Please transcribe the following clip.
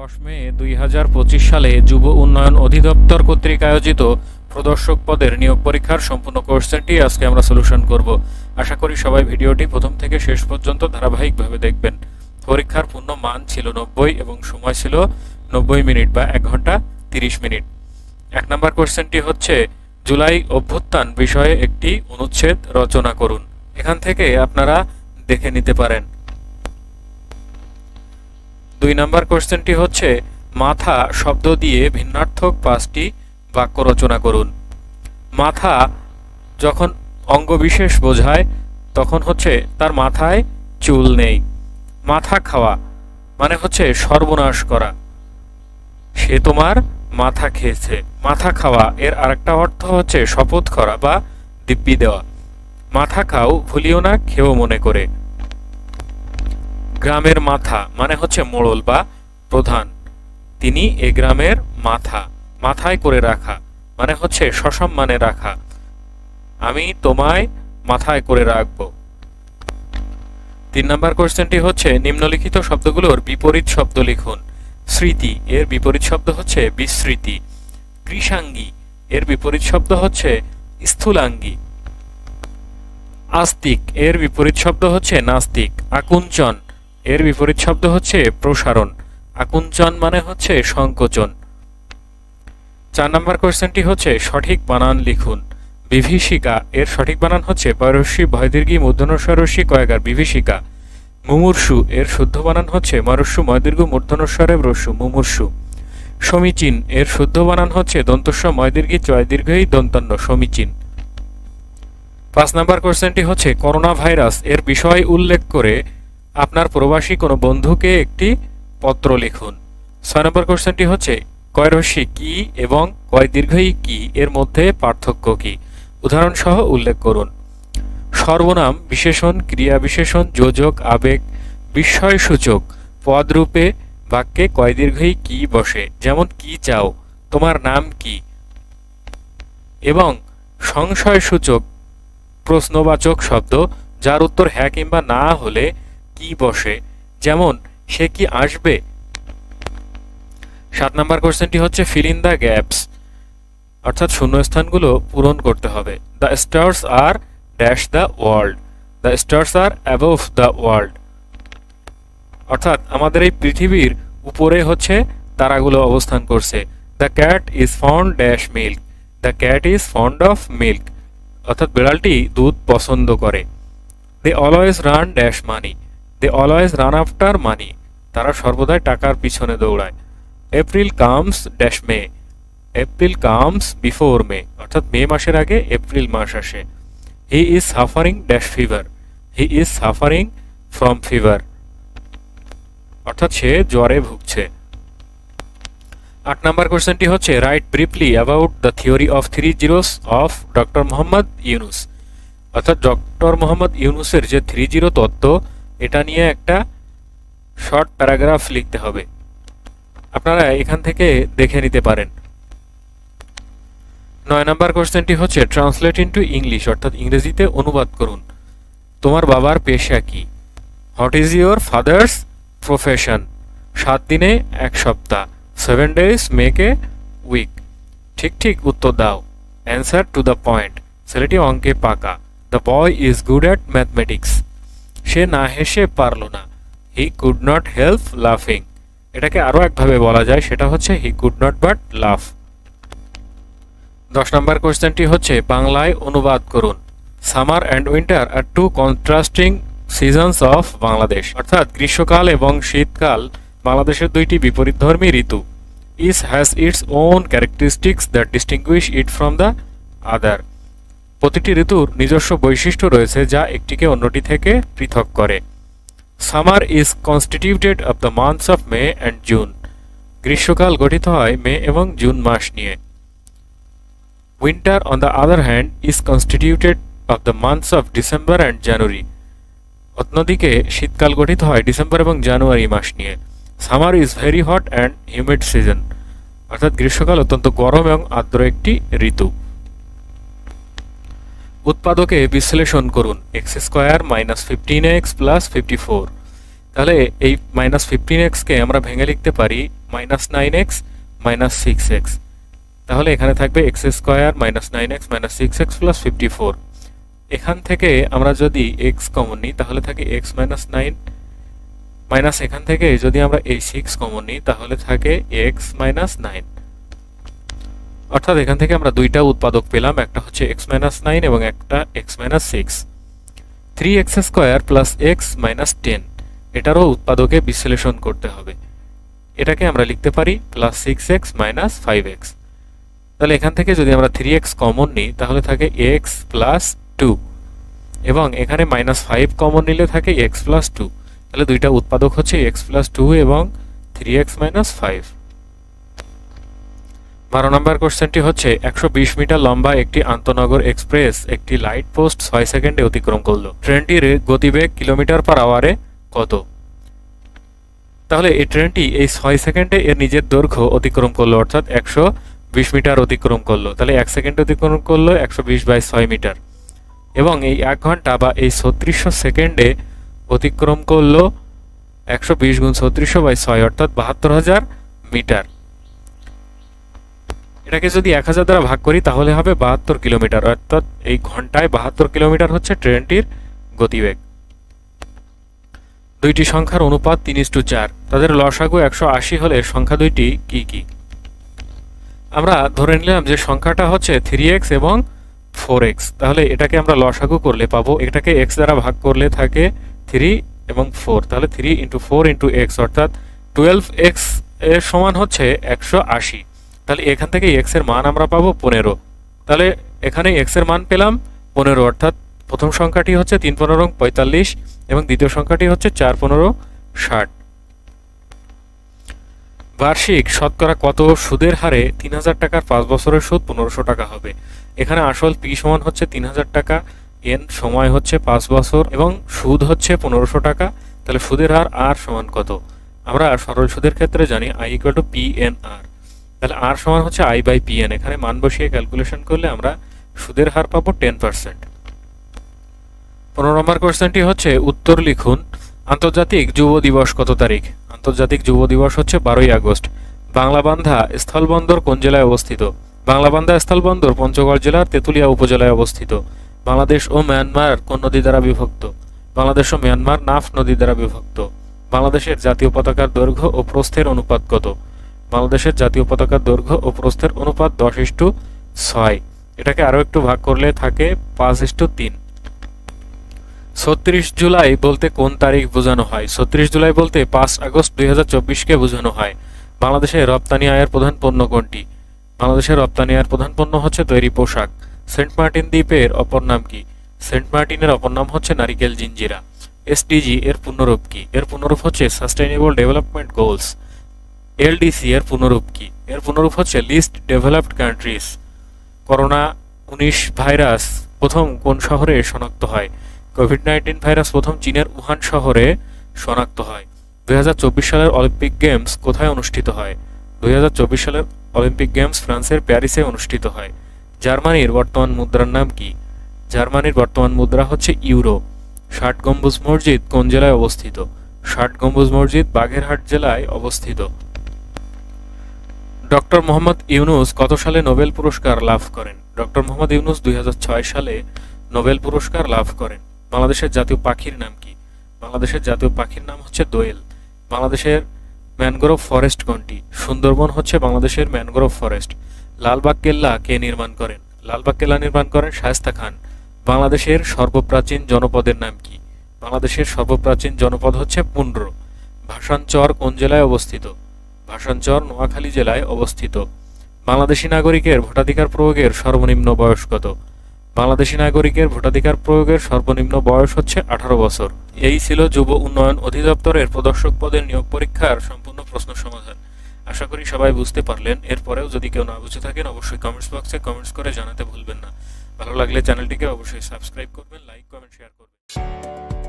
দশ মে দুই হাজার পঁচিশ সালে যুব উন্নয়ন অধিদপ্তর কর্তৃক আয়োজিত প্রদর্শক পদের নিয়োগ পরীক্ষার সম্পূর্ণ কোশ্চেনটি আজকে আমরা সলিউশন করব। আশা করি সবাই ভিডিওটি প্রথম থেকে শেষ পর্যন্ত ধারাবাহিকভাবে দেখবেন। পরীক্ষার পূর্ণ মান ছিল নব্বই এবং সময় ছিল নব্বই মিনিট বা এক ঘণ্টা তিরিশ মিনিট। এক নম্বর কোশ্চেনটি হচ্ছে জুলাই অভ্যুত্থান বিষয়ে একটি অনুচ্ছেদ রচনা করুন। এখান থেকে আপনারা দেখে নিতে পারেন। দুই নম্বর কোশ্চেনটি হচ্ছে, মাথা শব্দ দিয়ে ভিন্নার্থক পাঁচটি বাক্য রচনা করুন। মাথা যখন অঙ্গবিশেষ বোঝায়, তখন হচ্ছে তার মাথায় চুল নেই। মাথা খাওয়া মানে হচ্ছে সর্বনাশ করা। সে তোমার মাথা খেয়েছে। মাথা খাওয়া এর আরেকটা অর্থ হচ্ছে শপথ করা বা দিব্যি দেওয়া। মাথা খাও, ভুলিও না, খেও মনে করে। গ্রামের মাথা মানে হচ্ছে মোড়ল বা প্রধান। তিনি এ গ্রামের মাথা, মাথায় করে রাখা মানে হচ্ছে সসম্মানে রাখা। আমি তোমায় মাথায় করে রাখব। তিন নম্বর কোশ্চেনটি হচ্ছে, নিম্নলিখিত শব্দগুলোর বিপরীত শব্দ লিখুন। স্মৃতি, এর বিপরীত শব্দ হচ্ছে বিস্মৃতি। কৃষাঙ্গী, এর বিপরীত শব্দ হচ্ছে স্থূলাঙ্গী। আস্তিক, এর বিপরীত শব্দ হচ্ছে নাস্তিক। আকুঞ্চন এর বিপরীত শব্দ হচ্ছে প্রসারণ। আকুঞ্চন মানে হচ্ছে সংকোচন। চার নম্বর কোশ্চেনটি হচ্ছে সঠিক বানান লিখুন। বিভীষিকা, এর সঠিক বানান হচ্ছে পয়রস্বী ভয়দীর্ঘী মূর্ধনস্বরস্বী কয়েকার বিভীষিকা। মুমূর্ষু, এর শুদ্ধ বানান হচ্ছে মরস্যু ময়দীর্ঘ মূর্ধনস্বরে রস্যু, মুমূর্ষু। সমীচীন, এর শুদ্ধ বানান হচ্ছে দন্তস্ব ময়দীর্ঘী চয় দীর্ঘই দন্তান্ন সমীচীন। পাঁচ নম্বর কোশ্চেনটি হচ্ছে করোনা ভাইরাস, এর বিষয় উল্লেখ করে আপনার প্রবাসী কোনো বন্ধুকে একটি পত্র লিখুন। ছয় নম্বর কোশ্চেনটি হচ্ছে কয়রস্যি কি এবং কয় দীর্ঘই কি? এর মধ্যে পার্থক্য কি? উদাহরণ সহ উল্লেখ করুন। সর্বনাম, বিশেষণ, ক্রিয়া বিশেষণ, যোজক, আবেগ বিস্ময়সূচক পদরূপে বাক্যে কয় দীর্ঘই কি বসে? যেমন, কি চাও? তোমার নাম কি? এবং সংশয়সূচক প্রশ্নবাচক শব্দ, যার উত্তর হ্যাঁ কিংবা না হলে কি বসে? যেমন, সে কি আসবে? সাত নম্বর কোশ্চেনটি হচ্ছে ফিল ইন দ্য গ্যাপস অর্থাৎ শূন্যস্থানগুলো পূরণ করতে হবে। The stars are dash the world the stars are above the world অর্থাৎ আমাদের এই পৃথিবীর উপরে হচ্ছে তারাগুলো অবস্থান করছে। The cat is fond dash milk the cat is fond of milk অর্থাৎ বিড়ালটি দুধ পছন্দ করে। They always run dash money they always run after money তারা সর্বদাই টাকার পিছনে দৌড়ায়। April comes dash May April comes before May অর্থাৎ মে মাসের আগে এপ্রিল মাস আসে। He is suffering dash fever he is suffering from fever অর্থাৎ সে জ্বরে ভুগছে। আট নম্বর কোশ্চেনটি হচ্ছে write briefly about the theory of three zeros of doctor Mohammad Yunus অর্থাৎ ডক্টর মোহাম্মদ ইউনুসের যে থ্রি জিরো তত্ত্ব এটা নিয়ে একটা শর্ট প্যারাগ্রাফ লিখতে হবে। আপনারা এখান থেকে দেখে নিতে পারেন। নয় নম্বর কোশ্চেনটি হচ্ছে ট্রান্সলেট ইন্টু ইংলিশ অর্থাৎ ইংরেজিতে অনুবাদ করুন। তোমার বাবার পেশা কি? What is your father's profession সাত দিনে এক সপ্তাহ seven days make a week ঠিক ঠিক উত্তর দাও। অ্যান্সার টু দ্য পয়েন্ট ছেলেটি অঙ্কে পাকা। The boy is good at mathematics সে না হেসে পারল না। হি কুড নট হেল্প লাফিং এটাকে আরও একভাবে বলা যায়, সেটা হচ্ছে হি কুড নট বাট লাফ দশ নম্বর কোয়েশ্চেনটি হচ্ছে, বাংলায় অনুবাদ করুন। Summer and winter are two contrasting seasons of Bangladesh. অর্থাৎ গ্রীষ্মকাল এবং শীতকাল বাংলাদেশের দুইটি বিপরীতধর্মী ঋতু। Each has its own characteristics that distinguish it from the other প্রতিটি ঋতুর নিজস্ব বৈশিষ্ট্য রয়েছে যা একটিকে অন্যটি থেকে পৃথক করে। Summer is constituted of the months of May and June. গ্রীষ্মকাল গঠিত হয় মে এবং জুন মাস নিয়ে। Winter, on the other hand, is constituted of the months of December and January. অন্যদিকে, শীতকাল গঠিত হয় ডিসেম্বর এবং জানুয়ারি মাস নিয়ে। Summer is very hot and humid season. অর্থাৎ গ্রীষ্মকাল অত্যন্ত গরম এবং আর্দ্র একটি ঋতু। উৎপাদকে বিশ্লেষণ করুন x square minus fifteen x plus fifty four তাহলে এই মাইনাস ফিফটিন এক্সকে আমরা ভেঙে লিখতে পারি minus nine x minus six x তাহলে এখানে থাকবে x square minus nine x minus six x plus fifty four এখান থেকে আমরা যদি এক্স কমন নিই, তাহলে থাকে এক্স মাইনাস নাইন মাইনাস এখান থেকে যদি আমরা এই সিক্স কমন নিই, তাহলে থাকে এক্স মাইনাস নাইন অর্থাৎ এখান থেকে আমরা দুইটা উৎপাদক পেলাম, একটা হচ্ছে এক্স মাইনাস নাইন এবং একটা x minus six three x square plus x minus ten এটারও উৎপাদকে বিশ্লেষণ করতে হবে। এটাকে আমরা লিখতে পারি plus six x minus five x তাহলে এখান থেকে যদি আমরা থ্রি এক্স কমন নিই, তাহলে থাকে এক্স প্লাস টু এবং এখানে মাইনাস ফাইভ কমন নিলে থাকে এক্স প্লাস টু তাহলে দুইটা উৎপাদক হচ্ছে এক্স প্লাস টু এবং থ্রি এক্স মাইনাস ফাইভ বারো নম্বর কোশ্চেনটি হচ্ছে, একশো বিশ মিটার লম্বা একটি আন্তনগর এক্সপ্রেস একটি লাইট পোস্ট ছয় সেকেন্ডে অতিক্রম করল। ট্রেনটির গতিবেগ কিলোমিটার পার আওয়ারে কত? তাহলে এই ট্রেনটি এই ছয় সেকেন্ডে এর নিজের দৈর্ঘ্য অতিক্রম করল, অর্থাৎ একশো বিশ মিটার অতিক্রম করল। তাহলে এক সেকেন্ডে অতিক্রম করল একশো বিশ বাই ছয় মিটার। এবং এই এক ঘণ্টা বা এই ছত্রিশশো সেকেন্ডে অতিক্রম করল একশো বিশ গুণ ছত্রিশশো বাই ছয়, অর্থাৎ বাহাত্তর হাজার মিটার। এটাকে যদি এক হাজার দ্বারা ভাগ করি, তাহলে হবে বাহাত্তর কিলোমিটার। অর্থাৎ এই ঘন্টায় বাহাত্তর কিলোমিটার হচ্ছে ট্রেনটির গতিবেগ। দুইটি সংখ্যার অনুপাত তিন টু চার। তাদের লসাগু একশো আশি হলে সংখ্যা দুইটি কি কি? আমরা ধরে নিলাম যে সংখ্যাটা হচ্ছে থ্রি এক্স এবং ফোর এক্স। তাহলে এটাকে আমরা লসাগু করলে পাবো। এটাকে এক্স দ্বারা ভাগ করলে থাকে থ্রি এবং ফোর। তাহলে three into four into x, অর্থাৎ টুয়েলভ এক্সের সমান হচ্ছে একশো আশি। তাহলে এখান থেকে এক্সের মান আমরা পাবো পনেরো। তাহলে এখানে এক্সের মান পেলাম পনেরো, অর্থাৎ প্রথম সংখ্যাটি হচ্ছে তিন পনেরো পঁয়তাল্লিশ এবং দ্বিতীয় সংখ্যাটি হচ্ছে চার পনেরো, ষাট। বার্ষিক শতকরা কত সুদের হারে তিন হাজার টাকার পাঁচ বছরের সুদ পনেরোশো টাকা হবে? এখানে আসল পি সমান হচ্ছে তিন হাজার টাকা, এন সময় হচ্ছে পাঁচ বছর এবং সুদ হচ্ছে পনেরোশো টাকা, তাহলে সুদের হার আর সমান কত? আমরা সরল সুদের ক্ষেত্রে জানি I equal to P N R তাহলে আর সমান হচ্ছে আই বাই পি এন এখানে মান বসিয়ে ক্যালকুলেশন করলে আমরা সুদের হার পাবো টেন পার্সেন্ট পনেরো নম্বর কোশ্চেনটি হচ্ছে উত্তর লিখুন। আন্তর্জাতিক যুব দিবস কত তারিখ? আন্তর্জাতিক যুব দিবস হচ্ছে বারোই আগস্ট। বাংলাবান্ধা স্থলবন্দর কোন জেলায় অবস্থিত? বাংলাবান্ধা স্থলবন্দর পঞ্চগড় জেলার তেঁতুলিয়া উপজেলায় অবস্থিত। বাংলাদেশ ও মিয়ানমার কোন নদী দ্বারা বিভক্ত? বাংলাদেশ ও মিয়ানমার নাফ নদী দ্বারা বিভক্ত। বাংলাদেশের জাতীয় পতাকার দৈর্ঘ্য ও প্রস্থের অনুপাত কত? বাংলাদেশের জাতীয় পতাকার দৈর্ঘ্য ও প্রস্থের অনুপাত দশ ইস্টু ছয়। এটাকে আরও একটু ভাগ করলে থাকে পাঁচ ইস্টু তিন। ছত্রিশ জুলাই বলতে কোন তারিখ বোঝানো হয়? ছত্রিশ জুলাই বলতে পাঁচ আগস্ট দুই হাজার চব্বিশকে বোঝানো হয়। বাংলাদেশের রপ্তানি আয়ের প্রধান পণ্য কোনটি? বাংলাদেশের রপ্তানি আয়ের প্রধান পণ্য হচ্ছে তৈরি পোশাক। সেন্ট মার্টিন দ্বীপের অপর নাম কি? সেন্ট মার্টিনের অপর নাম হচ্ছে নারিকেল জিঞ্জিরা। এসডিজি এর পুনরূপ কি? এর পুনরূপ হচ্ছে সাস্টেইনেবল ডেভেলপমেন্ট গোলস। এলডিসি এর পুনরূপ কি? এর পুনরূপ হচ্ছে লিস্ট ডেভেলপড কান্ট্রিজ করোনা উনিশ ভাইরাস প্রথম কোন শহরে শনাক্ত হয়? কোভিড নাইন্টিন ভাইরাস প্রথম চীনের উহান শহরে শনাক্ত হয়। দুই হাজার চব্বিশ সালের অলিম্পিক গেমস কোথায় অনুষ্ঠিত হয়? দুই হাজার চব্বিশ সালের অলিম্পিক গেমস ফ্রান্সের প্যারিসে অনুষ্ঠিত হয়। জার্মানির বর্তমান মুদ্রার নাম কি? জার্মানির বর্তমান মুদ্রা হচ্ছে ইউরো। ষাট গম্বুজ মসজিদ কোন জেলায় অবস্থিত? ষাট গম্বুজ মসজিদ বাগেরহাট জেলায় অবস্থিত। ডক্টর মোহাম্মদ ইউনুস কত সালে নোবেল পুরস্কার লাভ করেন? ডক্টর মোহাম্মদ ইউনুস দুই হাজার ছয় সালে নোবেল পুরস্কার লাভ করেন। বাংলাদেশের জাতীয় পাখির নাম কি? বাংলাদেশের জাতীয় পাখির নাম হচ্ছে দোয়েল। বাংলাদেশের ম্যানগ্রোভ ফরেস্ট কোনটি? সুন্দরবন হচ্ছে বাংলাদেশের ম্যানগ্রোভ ফরেস্ট। লালবাগ কেল্লা কে নির্মাণ করেন? লালবাগ কেল্লা নির্মাণ করেন শায়েস্তা খান। বাংলাদেশের সর্বপ্রাচীন জনপদের নাম কি? বাংলাদেশের সর্বপ্রাচীন জনপদ হচ্ছে পুন্ড্র ভাষানচর কোন জেলায় অবস্থিত? ভাষানচর নোয়াখালী জেলায় অবস্থিত। বাংলাদেশি নাগরিকের ভোটাধিকার প্রয়োগের সর্বনিম্ন বয়স কত? বাংলাদেশি নাগরিকের ভোটাধিকার প্রয়োগের সর্বনিম্ন বয়স হচ্ছে আঠারো বছর। এই ছিল যুব উন্নয়ন অধিদপ্তরের প্রদর্শক পদের নিয়োগ পরীক্ষার সম্পূর্ণ প্রশ্ন সমাধান। আশা করি সবাই বুঝতে পারলেন। এরপরেও যদি কেউ না বুঝে থাকেন, অবশ্যই কমেন্টস বক্সে কমেন্টস করে জানাতে ভুলবেন না। ভালো লাগলে চ্যানেলটিকে অবশ্যই সাবস্ক্রাইব করবেন লাইক কমেন্ট শেয়ার করবেন।